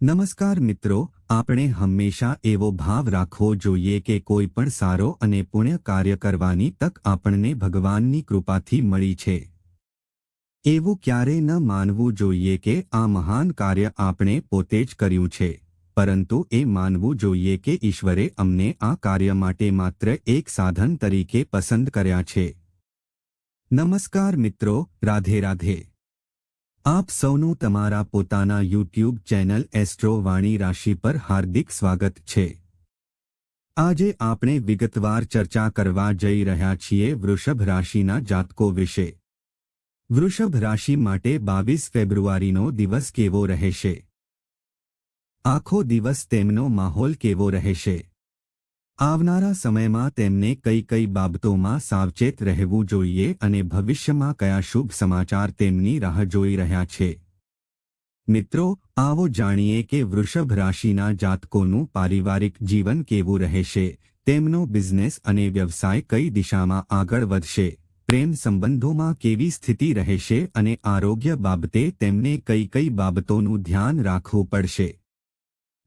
નમસ્કાર મિત્રો, આપણે હંમેશા એવો ભાવ રાખવો જોઈએ કે કોઈ પણ સારો અને પુણ્ય કાર્ય કરવાની તક આપણને ભગવાનની કૃપાથી મળી છે. એવું ક્યારેય ન માનવું જોઈએ કે આ મહાન કાર્ય આપણે પોતે જ કર્યું છે, પરંતુ એ માનવું જોઈએ કે ઈશ્વરે અમને આ કાર્ય માટે માત્ર એક સાધન તરીકે પસંદ કર્યા છે. નમસ્કાર મિત્રો, રાધે રાધે. આપ સૌનું તમારા પોતાના યુટ્યુબ ચેનલ એસ્ટ્રો વાણી રાશિ પર હાર્દિક સ્વાગત છે. આજે આપણે વિગતવાર ચર્ચા કરવા જઈ રહ્યા છીએ વૃષભ રાશિના જાતકો વિશે. વૃષભ રાશિ માટે બાવીસ ફેબ્રુઆરીનો દિવસ કેવો રહેશે? આખો દિવસ તેમનો માહોલ કેવો રહેશે? આવનારા સમયમાં તેમને કઈ કઈ બાબતોમાં સાવચેત રહેવું જોઈએ અને ભવિષ્યમાં કયા શુભ સમાચાર તેમની રાહ જોઈ રહ્યા છે. મિત્રો, આવો જાણીએ કે વૃષભ રાશિના જાતકોનું પારિવારિક જીવન કેવું રહેશે, તેમનો બિઝનેસ અને વ્યવસાય કઈ દિશામાં આગળ વધશે, પ્રેમ સંબંધોમાં કેવી સ્થિતિ રહેશે અને આરોગ્ય બાબતે તેમને કઈ કઈ બાબતોનું ધ્યાન રાખવું પડશે.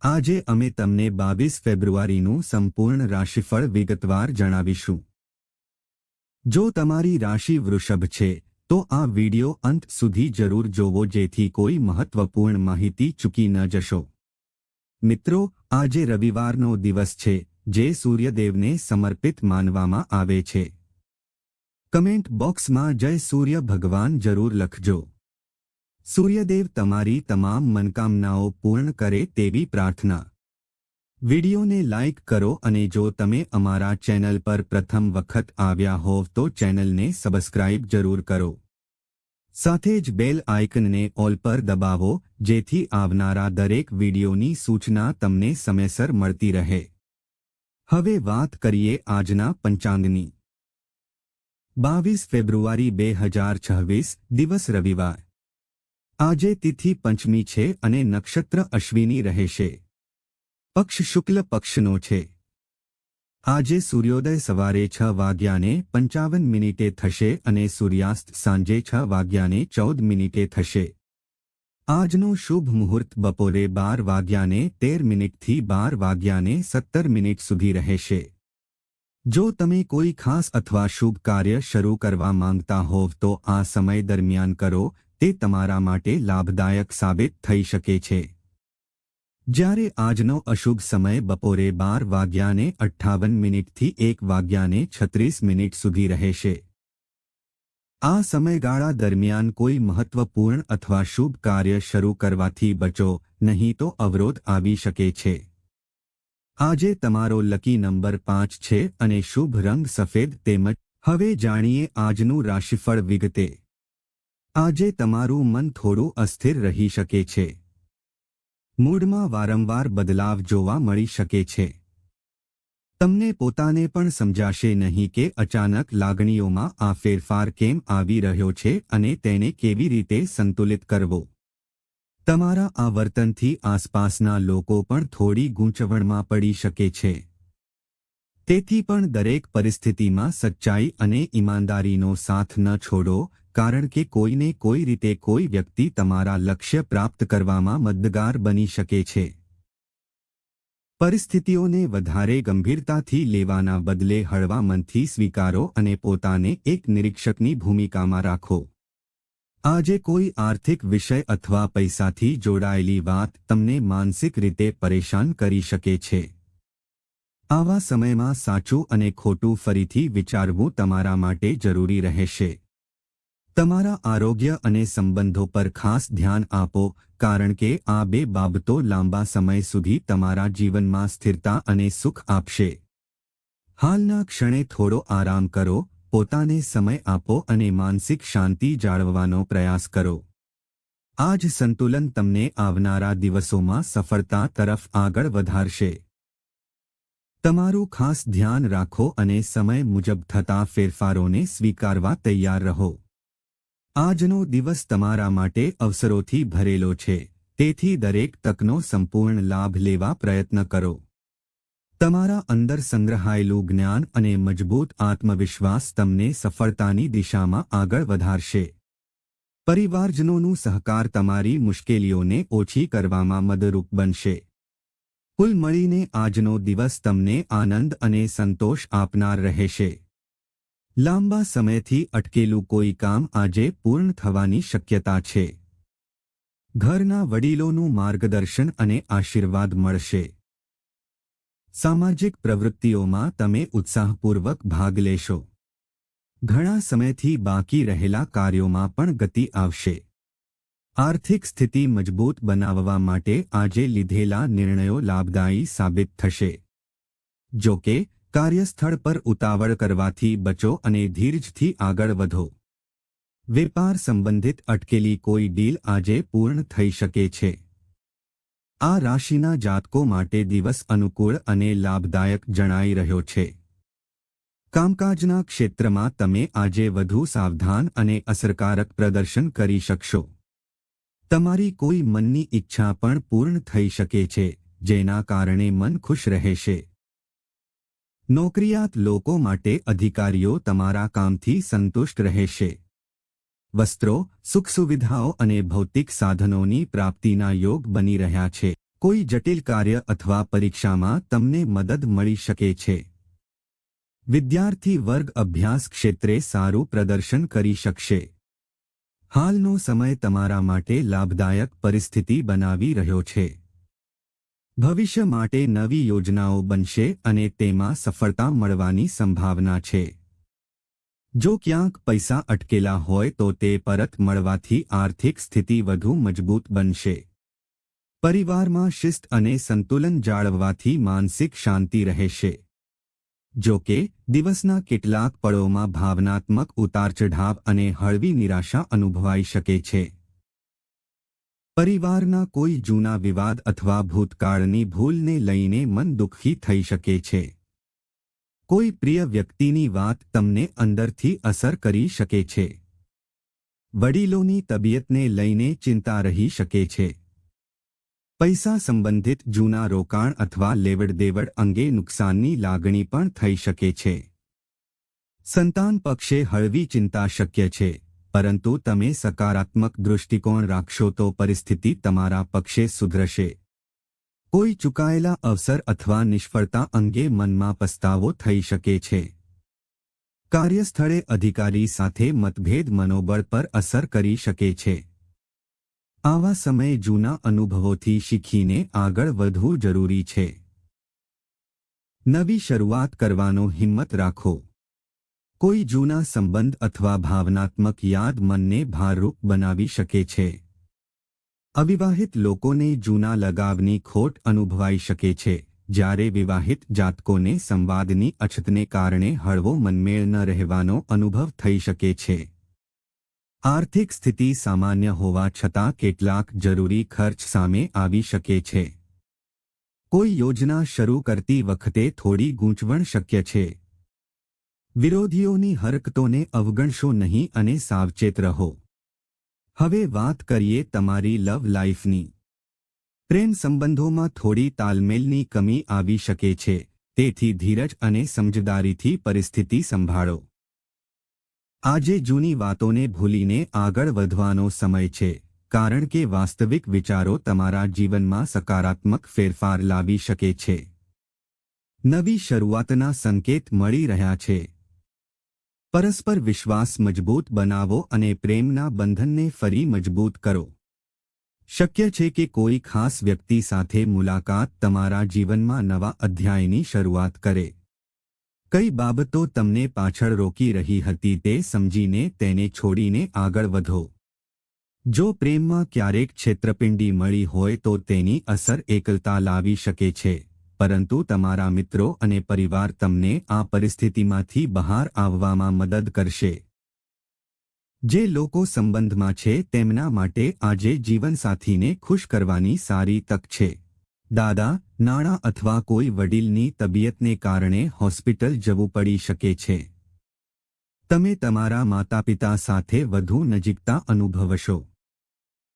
આજે અમે તમને બાવીસ ફેબ્રુઆરીનું સંપૂર્ણ રાશિફળ વિગતવાર જણાવીશું. જો તમારી રાશિ વૃષભ છે, તો આ વિડિયો અંત સુધી જરૂર જોવો જેથી કોઈ મહત્વપૂર્ણ માહિતી ચૂકી ન જશો. મિત્રો, આજે રવિવારનો દિવસ છે, જે સૂર્યદેવને સમર્પિત માનવામાં આવે છે. કમેન્ટ બોક્સમાં જય સૂર્ય ભગવાન જરૂર લખજો. સૂર્યદેવ તમારી તમામ મનકામનાઓ પૂર્ણ કરે તેવી પ્રાર્થના. વિડિયોને લાઇક કરો અને જો તમે અમારા ચેનલ પર પ્રથમ વખત આવ્યા હોવ તો ચેનલને સબસ્ક્રાઇબ જરૂર કરો. સાથે જ બેલ આઇકનને ઓલ પર દબાવો, જેથી આવનારા દરેક વિડિયોની સૂચના તમને સમયસર મળતી રહે. હવે વાત કરીએ આજના પંચાંગની. બાવીસ ફેબ્રુઆરી બે હજાર છવ્વીસ, દિવસ રવિવાર. આજે તિથિ પંચમી છે અને નક્ષત્ર અશ્વિની રહેશે પક્ષ શુક્લ પક્ષનો છે. આજે સૂર્યોદય સવારે છ વાગ્યાને પંચાવન મિનિટે થશે અને સૂર્યાસ્ત સાંજે છ વાગ્યાને ચૌદ મિનિટે થશે. આજનો શુભ મુહૂર્ત બપોરે બાર વાગ્યાને તેર મિનિટથી બાર વાગ્યાને સત્તર મિનિટ સુધી રહેશે જો તમે કોઈ ખાસ અથવા શુભ કાર્ય શરૂ કરવા માંગતા હોવ તો આ સમય દરમિયાન કરો તે તમારા માટે લાભદાયક સાબિત થઈ શકે છે. જ્યારે આજનો અશુભ સમય બપોરે બાર વાગ્યાને અઠ્ઠાવન મિનિટથી એક વાગ્યાને છત્રીસ મિનિટ સુધી રહેશે. આ સમયગાળા દરમિયાન કોઈ મહત્વપૂર્ણ અથવા શુભ કાર્ય શરૂ કરવાથી બચો, નહીં તો અવરોધ આવી શકે છે. આજે તમારો લકી નંબર પાંચ છે અને શુભ રંગ સફેદ તેમજ, હવે જાણીએ આજનું રાશિફળ વિગતે. આજે તમારું મન થોડું અસ્થિર રહી શકે છે. મૂડમાં વારંવાર બદલાવ જોવા મળી શકે છે. તમને પોતાને પણ સમજાશે નહીં કે અચાનક લાગણીઓમાં આ ફેરફાર કેમ આવી રહ્યો છે અને તેને કેવી રીતે સંતુલિત કરવો. તમારા આ વર્તનથી આસપાસના લોકો પણ થોડી ગૂંચવણમાં પડી શકે છે. તેથી પણ દરેક પરિસ્થિતિમાં સચ્ચાઈ અને ઈમાનદારીનો સાથ ન છોડો કારણ કે કોઈને કોઈ રીતે કોઈ વ્યક્તિ તમારા લક્ષ્ય પ્રાપ્ત કરવામાં મદદગાર બની શકે છે. પરિસ્થિતિઓને વધારે ગંભીરતાથી લેવાના બદલે હળવા મનથી સ્વીકારો અને પોતાને એક નિરીક્ષકની ભૂમિકામાં રાખો. આજે કોઈ આર્થિક વિષય અથવા પૈસાથી જોડાયેલી વાત તમને માનસિક રીતે પરેશાન કરી શકે છે. આવા સમયમાં સાચું અને ખોટું ફરીથી વિચારવું તમારા માટે જરૂરી રહેશે. તમારા આરોગ્ય અને સંબંધો પર ખાસ ધ્યાન આપો, કારણ કે આ બે બાબતો લાંબા સમય સુધી તમારા જીવનમાં સ્થિરતા અને સુખ આપશે. હાલના ક્ષણે થોડો આરામ કરો, પોતાને સમય આપો અને માનસિક શાંતિ જાળવવાનો પ્રયાસ કરો. આ જ સંતુલન તમને આવનારા દિવસોમાં સફળતા તરફ આગળ વધારશે. તમારું ખાસ ધ્યાન રાખો અને સમય મુજબ થતા ફેરફારોને સ્વીકારવા તૈયાર રહો. આજનો દિવસ તમારા માટે અવસરોથી ભરેલો છે. તેથી દરેક તકનો સંપૂર્ણ લાભ લેવા પ્રયત્ન કરો. તમારા અંદર સંગ્રહાયેલું જ્ઞાન અને મજબૂત આત્મવિશ્વાસ તમને સફળતાની દિશામાં આગળ વધારશે. પરિવારજનોનું સહકાર તમારી મુશ્કેલીઓને ઓછી કરવામાં મદરૂપ બનશે. કુલ મળીને આજનો દિવસ તમને આનંદ અને સંતોષ આપનાર રહેશે. લાંબા સમયથી અટકેલું કોઈ કામ આજે પૂર્ણ થવાની શક્યતા છે. ઘરના વડીલોનું માર્ગદર્શન અને આશીર્વાદ મળશે. સામાજિક પ્રવૃત્તિઓમાં તમે ઉત્સાહપૂર્વક ભાગ લેશો. ઘણા સમયથી બાકી રહેલા કાર્યોમાં પણ ગતિ આવશે. આર્થિક સ્થિતિ મજબૂત બનાવવા માટે આજે લીધેલા નિર્ણયો લાભદાયી સાબિત થશે. જો કે કાર્યસ્થળ પર ઉતાવળ કરવાથી બચો અને ધીરજથી આગળ વધો. વેપાર સંબંધિત અટકેલી કોઈ ડીલ આજે પૂર્ણ થઈ શકે છે. આ રાશિના જાતકો માટે દિવસ અનુકૂળ અને લાભદાયક જણાઈ રહ્યો છે. કામકાજના ક્ષેત્રમાં તમે આજે વધુ સાવધાન અને અસરકારક પ્રદર્શન કરી શકશો. તમારી કોઈ મનની ઈચ્છા પણ પૂર્ણ થઈ શકે છે, જેના કારણે મન ખુશ રહેશે. નોકરિયાત લોકો માટે અધિકારીઓ તમારા કામથી સંતુષ્ટ રહેશે. વસ્ત્રો, સુખ સુવિધાઓ અને ભૌતિક સાધનોની પ્રાપ્તિના યોગ બની રહ્યા છે. કોઈ જટિલ કાર્ય અથવા પરીક્ષામાં તમને મદદ મળી શકે છે. વિદ્યાર્થી વર્ગ અભ્યાસ ક્ષેત્રે સારું પ્રદર્શન કરી શકશે. હાલનો સમય તમારા માટે લાભદાયક પરિસ્થિતિ બનાવી રહ્યો છે. ભવિષ્ય માટે નવી યોજનાઓ બનશે અને તેમાં સફળતા મળવાની સંભાવના છે. જો ક્યાંક પૈસા અટકેલા હોય તો તે પરત મળવાથી આર્થિક સ્થિતિ વધુ મજબૂત બનશે. પરિવારમાં શિસ્ત અને સંતુલન જાળવવાથી માનસિક શાંતિ રહેશે. જો કે, દિવસના કેટલાક પળોમાં ભાવનાત્મક ઉતારચઢાવ અને હળવી નિરાશા અનુભવાઈ શકે છે. પરિવારના કોઈ જૂના વિવાદ અથવા ભૂતકાળની ભૂલને લઈને મન દુઃખી થઈ શકે છે. કોઈ પ્રિય વ્યક્તિની વાત તમને અંદરથી અસર કરી શકે છે. વડીલોની તબિયતને લઈને ચિંતા રહી શકે છે. પૈસા સંબંધિત જૂના રોકાણ અથવા લેવડદેવડ અંગે નુકસાનની લાગણી પણ થઈ શકે છે. સંતાન પક્ષે હળવી ચિંતા શક્ય છે. પરંતુ તમે સકારાત્મક દૃષ્ટિકોણ રાખશો તો પરિસ્થિતિ તમારા પક્ષે સુધરશે. કોઈ ચૂકાયેલા અવસર અથવા નિષ્ફળતા અંગે મનમાં પસ્તાવો થઈ શકે છે. કાર્યસ્થળે અધિકારી સાથે મતભેદ મનોબળ પર અસર કરી શકે છે. આવા સમયે જૂના અનુભવોથી શીખીને આગળ વધવું જરૂરી છે. નવી શરૂઆત કરવાનો હિંમત રાખો. કોઈ જૂના સંબંધ અથવા ભાવનાત્મક યાદ મનને ભારરૂપ બનાવી શકે છે. અવિવાહિત લોકોને જૂના લગાવની ખોટ અનુભવાઈ શકે છે, જ્યારે વિવાહિત જાતકોને સંવાદની અછતને કારણે હળવો મનમેળ ન રહેવાનો અનુભવ થઈ શકે છે. આર્થિક સ્થિતિ સામાન્ય હોવા છતાં કેટલાક જરૂરી ખર્ચ સામે આવી શકે છે. કોઈ યોજના શરૂ કરતી વખતે થોડી ગૂંચવણ શક્ય છે. વિરોધીઓની હરકતોને અવગણશો નહીં અને સાવચેત રહો. હવે વાત કરીએ તમારી લવ લાઈફની. પ્રેમ સંબંધોમાં થોડી તાલમેલની કમી આવી શકે છે, તેથી ધીરજ અને સમજદારીથી પરિસ્થિતિ સંભાળો. આજે જૂની વાતોને ભૂલીને આગળ વધવાનો સમય છે, કારણ કે વાસ્તવિક વિચારો તમારા જીવનમાં સકારાત્મક ફેરફાર લાવી શકે છે. નવી શરૂઆતના સંકેત મળી રહ્યા છે પરસ્પર વિશ્વાસ મજબૂત બનાવો અને પ્રેમના બંધનને ફરી મજબૂત કરો. શક્ય છે કે કોઈ ખાસ વ્યક્તિ સાથે મુલાકાત તમારા જીવનમાં નવા અધ્યાયની શરૂઆત કરે. કઈ બાબતો તમને પાછળ રોકી રહી હતી તે સમજીને તેને છોડીને આગળ વધો. જો પ્રેમમાં ક્યારેક છેતરપિંડી મળી હોય તો તેની અસર એકલતા લાવી શકે છે. પરંતુ તમારા મિત્રો અને પરિવાર તમને આ પરિસ્થિતિમાંથી બહાર આવવામાં મદદ કરશે. જે લોકો સંબંધમાં છે તેમના માટે આજે જીવનસાથીને ખુશ કરવાની સારી તક છે. દાદા, નાણાં અથવા કોઈ વડીલની તબિયતને કારણે હોસ્પિટલ જવું પડી શકે છે. તમે તમારા માતાપિતા સાથે વધુ નજીકતા અનુભવશો.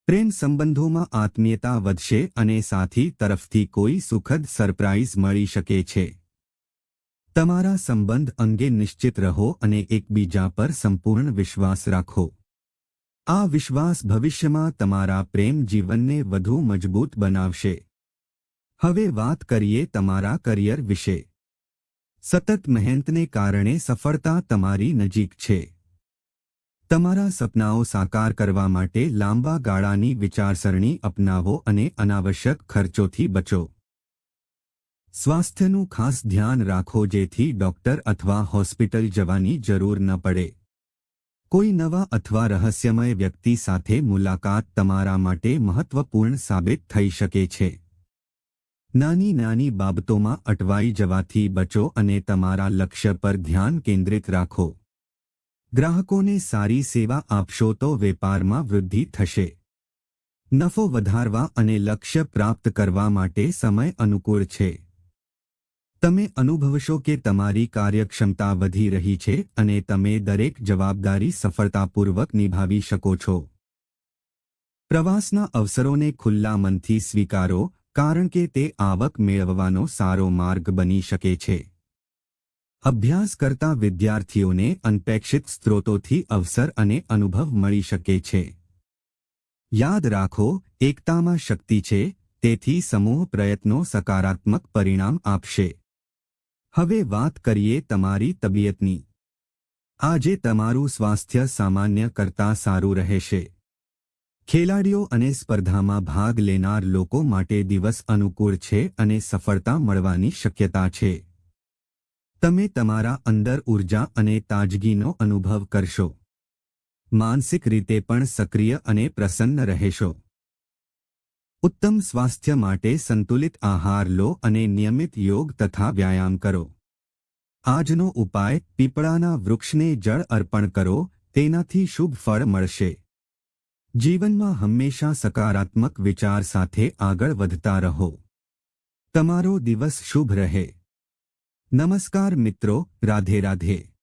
પ્રેમ સંબંધોમાં આત્મીયતા વધશે અને સાથી તરફથી કોઈ સુખદ સરપ્રાઇઝ મળી શકે છે. તમારા સંબંધ અંગે નિશ્ચિત રહો અને એકબીજા પર સંપૂર્ણ વિશ્વાસ રાખો. આ વિશ્વાસ ભવિષ્યમાં તમારા પ્રેમ જીવનને વધુ મજબૂત બનાવશે. હવે વાત કરીએ તમારા કરિયર વિશે. સતત મહેનતને કારણે સફળતા તમારી નજીક છે. તમારા સપનાઓ સાકાર કરવા માટે લાંબા ગાળાની વિચારસરણી અપનાવો અને અનાવશ્યક ખર્ચોથી બચો. સ્વાસ્થ્યનું ખાસ ધ્યાન રાખો જેથી ડોક્ટર અથવા હોસ્પિટલ જવાની જરૂર ન પડે. કોઈ નવા અથવા રહસ્યમય વ્યક્તિ સાથે મુલાકાત તમારા માટે મહત્વપૂર્ણ સાબિત થઈ શકે છે. નાની નાની બાબતોમાં અટવાઈ જવાથી બચો અને તમારા લક્ષ્ય પર ધ્યાન કેન્દ્રિત રાખો. ગ્રાહકોને સારી સેવા આપશો તો વેપારમાં વૃદ્ધિ થશે. નફો વધારવા અને લક્ષ્ય પ્રાપ્ત કરવા માટે સમય અનુકૂળ છે. તમે અનુભવશો કે તમારી કાર્યક્ષમતા વધી રહી છે અને તમે દરેક જવાબદારી સફળતાપૂર્વક નિભાવી શકો છો. પ્રવાસના અવસરોને ખુલ્લા મનથી સ્વીકારો, કારણ કે તે આવક મેળવવાનો સારો માર્ગ બની શકે છે. અભ્યાસ કરતા વિદ્યાર્થીઓને અનપેક્ષિત સ્ત્રોતોથી અવસર અને અનુભવ મળી શકે છે. યાદ રાખો, એકતામાં શક્તિ છે, તેથી સમૂહ પ્રયત્નો સકારાત્મક પરિણામ આપશે. હવે વાત કરીએ તમારી તબિયતની. આજે તમારું સ્વાસ્થ્ય સામાન્ય કરતાં સારું રહેશે. ખેલાડીઓ અને સ્પર્ધામાં ભાગ લેનાર લોકો માટે દિવસ અનુકૂળ છે અને સફળતા મળવાની શક્યતા છે. તમે તમારા અંદર ઊર્જા અને તાજગીનો અનુભવ કરશો. માનસિક રીતે પણ સક્રિય અને પ્રસન્ન રહેશો. ઉત્તમ સ્વાસ્થ્ય માટે સંતુલિત આહાર લો અને નિયમિત યોગ તથા વ્યાયામ કરો. આજનો ઉપાય, પીપળાના વૃક્ષને જળ અર્પણ કરો, તેનાથી શુભ ફળ મળશે. જીવનમાં હંમેશા સકારાત્મક વિચાર સાથે આગળ વધતા રહો. તમારો દિવસ શુભ રહે. નમસ્કાર મિત્રો રાધે રાધે.